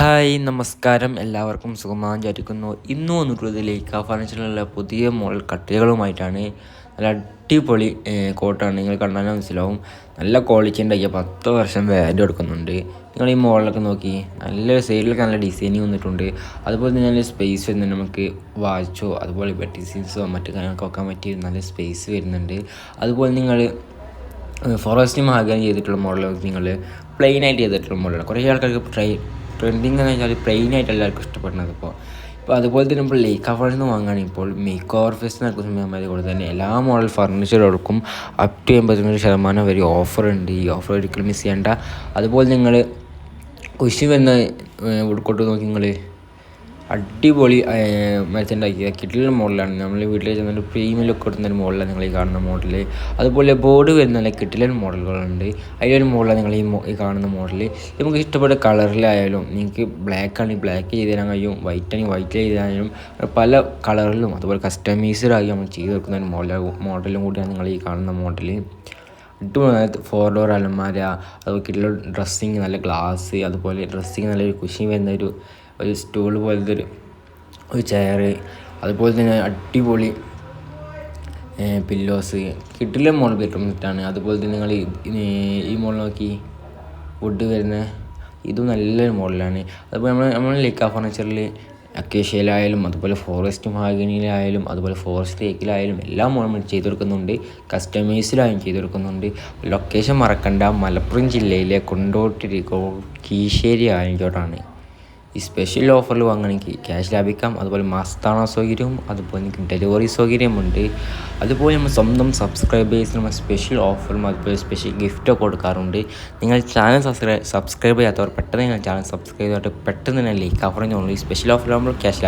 Hi നമസ്കാരം. എല്ലാവർക്കും സുഖമാണെന്ന് വിചാരിക്കുന്നു. ഇന്ന് വന്നിട്ടുള്ളത് ലേക്ക ഫർണിച്ചറിലുള്ള പുതിയ മോഡൽ കട്ടിലുകളുമായിട്ടാണ് നല്ല അടിപൊളി കോട്ടാണ്. നിങ്ങൾ കണ്ടാലും മനസ്സിലാവും. നല്ല ക്വാളിറ്റി ഉണ്ടാക്കിയ പത്ത് വർഷം വാല്യൂ എടുക്കുന്നുണ്ട്. നിങ്ങൾ ഈ മോഡലൊക്കെ നോക്കി നല്ല സൈഡിലൊക്കെ നല്ല ഡിസൈനിങ് വന്നിട്ടുണ്ട്. അതുപോലെ തന്നെ നല്ല സ്പേസ് വരുന്നുണ്ട്. നമുക്ക് വാച്ചോ അതുപോലെ ബെറ്റിസീൻസോ മറ്റു കാര്യങ്ങളൊക്കെ വെക്കാൻ പറ്റിയ നല്ല സ്പേസ് വരുന്നുണ്ട്. അതുപോലെ നിങ്ങൾ ഫോറസ്റ്റ് മഹാഗാനി ചെയ്തിട്ടുള്ള മോഡൽ നിങ്ങൾ പ്ലെയിനായിട്ട് ചെയ്തിട്ടുള്ള മോഡലാണ് കുറേ ആൾക്കാർക്ക് ട്രൈ ട്രെൻഡിങ് എന്ന് വെച്ചാൽ പ്ലെയിൻ ആയിട്ട് എല്ലാവർക്കും ഇഷ്ടപ്പെടുന്നത് ഇപ്പോൾ ഇപ്പോൾ അതുപോലെ തന്നെ ഇപ്പോൾ ലേക്ക് ഓഫറിൽ നിന്ന് വാങ്ങുകയാണെങ്കിൽ ഇപ്പോൾ മേക്ക് ഓവർ ഫെസ്റ്റ് നടക്കുന്ന സമയമായത് കൂടെ തന്നെ എല്ലാ മോഡൽ ഫർണിച്ചറുകൾക്കും അപ് ടു എൺപത്തിനൊരു ശതമാനം വരെ ഓഫർ ഉണ്ട്. ഈ ഓഫർ ഒരിക്കലും മിസ് ചെയ്യേണ്ട. അതുപോലെ നിങ്ങൾ കുശി വന്ന് ഉൾക്കൊട്ട് നോക്കി നിങ്ങൾ അടിപൊളി മരത്തുണ്ടാക്കിയ കിട്ടിലുള്ള മോഡലാണ്. നമ്മൾ വീട്ടിൽ ചെന്നിട്ട് പ്രീമിയം ലുക്ക് കൊടുക്കുന്ന മോഡലാണ് നിങ്ങൾ ഈ കാണുന്ന മോഡൽ അതുപോലെ ബോർഡ് വരുന്ന നല്ല കിട്ടിലൻ മോഡലുകളുണ്ട്. അതിലൊരു മോഡലാണ് നിങ്ങൾ ഈ കാണുന്ന മോഡൽ നമുക്ക് ഇഷ്ടപ്പെട്ട കളറിലായാലും നിങ്ങൾക്ക് ബ്ലാക്ക് ആണെങ്കിൽ ബ്ലാക്ക് ചെയ്ത് തരാൻ കഴിയും വൈറ്റ് ആണെങ്കിൽ വൈറ്റ് ചെയ്ത് തരാനും പല കളറിലും അതുപോലെ കസ്റ്റമൈസ്ഡ് ആയി നമ്മൾ ചെയ്ത് വെക്കുന്ന ഒരു മോഡൽ മോഡലും കൂടിയാണ് നിങ്ങൾ ഈ കാണുന്ന മോഡൽ അടിപൊളി ഫോർ ഡോർ അലമാര അതുപോലെ കിട്ടുന്ന ഡ്രസ്സിങ് നല്ല ഗ്ലാസ് അതുപോലെ ഡ്രസ്സിങ് നല്ലൊരു കുഷി വരുന്ന ഒരു ഒരു സ്റ്റൂൾ പോലത്തെ ഒരു ഒരു ചെയർ അതുപോലെ തന്നെ അടിപൊളി പില്ലോസ് കിട്ടില്ല മോൾ ബെഡ്റൂം സെറ്റാണ് അതുപോലെ തന്നെ നിങ്ങൾ ഈ മോൾ നോക്കി വുഡ് വരുന്ന ഇതും നല്ലൊരു മോഡലാണ് അതുപോലെ നമ്മൾ നമ്മൾ ലിക്ക ഫർണിച്ചറിൽ അക്കേഷ്യയിലായാലും അതുപോലെ ഫോറസ്റ്റ് മാഗിനിയിലായാലും അതുപോലെ ഫോറസ്റ്റ് തേക്കിലായാലും എല്ലാം നമ്മൾ ചെയ്തു കൊടുക്കുന്നുണ്ട്. കസ്റ്റമൈസിലായും ചെയ്ത് കൊടുക്കുന്നുണ്ട്. ലൊക്കേഷൻ മറക്കണ്ട. മലപ്പുറം ജില്ലയിലെ കൊണ്ടോട്ടി കീശ്ശേരി ആയഞ്ചോട്ടാണ് ഈ സ്പെഷ്യൽ ഓഫറിൽ വാങ്ങണമെങ്കിൽ ക്യാഷ് ലാഭിക്കാം അതുപോലെ മാസത്താണ സൗകര്യവും അതുപോലെ നിങ്ങൾക്ക് ഡെലിവറി സൗകര്യമുണ്ട് അതുപോലെ നമ്മൾ സ്വന്തം സബ്സ്ക്രൈബേഴ്സിന് നമ്മൾ സ്പെഷ്യൽ ഓഫറും അതുപോലെ സ്പെഷ്യൽ ഗിഫ്റ്റൊക്കെ കൊടുക്കാറുണ്ട്. നിങ്ങൾ ചാനൽ സബ്സ്ക്രൈബ് സബ്സ്ക്രൈബ് ചെയ്യാത്തവർ പെട്ടെന്ന് നിങ്ങൾ ചാനൽ സബ്സ്ക്രൈബ് ചെയ്തിട്ട് പെട്ടെന്ന് തന്നെ ലീക്ക് ഈ സ്പെഷ്യൽ ഓഫർ നമ്മൾ ക്യാഷ് ലാഭിക്കാം